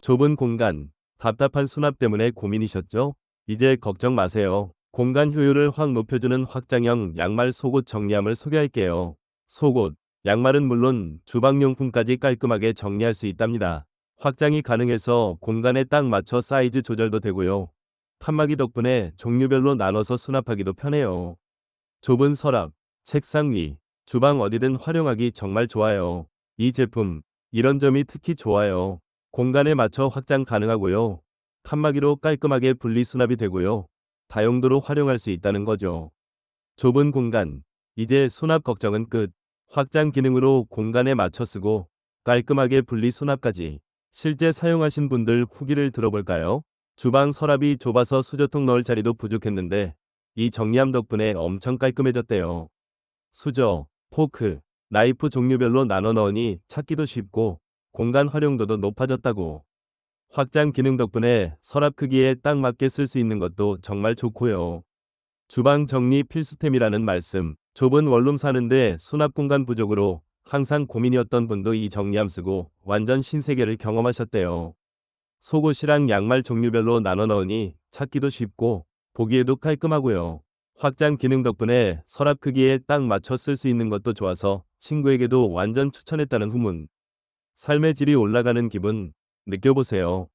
좁은 공간, 답답한 수납 때문에 고민이셨죠? 이제 걱정 마세요. 공간 효율을 확 높여주는 확장형 양말 속옷 정리함을 소개할게요. 속옷, 양말은 물론 주방용품까지 깔끔하게 정리할 수 있답니다. 확장이 가능해서 공간에 딱 맞춰 사이즈 조절도 되고요. 칸막이 덕분에 종류별로 나눠서 수납하기도 편해요. 좁은 서랍, 책상 위, 주방 어디든 활용하기 정말 좋아요. 이 제품, 이런 점이 특히 좋아요. 공간에 맞춰 확장 가능하고요. 칸막이로 깔끔하게 분리 수납이 되고요. 다용도로 활용할 수 있다는 거죠. 좁은 공간, 이제 수납 걱정은 끝. 확장 기능으로 공간에 맞춰 쓰고 깔끔하게 분리 수납까지. 실제 사용하신 분들 후기를 들어볼까요? 주방 서랍이 좁아서 수저통 넣을 자리도 부족했는데 이 정리함 덕분에 엄청 깔끔해졌대요. 수저, 포크, 나이프 종류별로 나눠 넣으니 찾기도 쉽고 공간 활용도도 높아졌다고. 확장 기능 덕분에 서랍 크기에 딱 맞게 쓸 수 있는 것도 정말 좋고요. 주방 정리 필수템이라는 말씀. 좁은 원룸 사는데 수납 공간 부족으로 항상 고민이었던 분도 이 정리함 쓰고 완전 신세계를 경험하셨대요. 속옷이랑 양말 종류별로 나눠 넣으니 찾기도 쉽고 보기에도 깔끔하고요. 확장 기능 덕분에 서랍 크기에 딱 맞춰 쓸 수 있는 것도 좋아서 친구에게도 완전 추천했다는 후문. 삶의 질이 올라가는 기분 느껴보세요.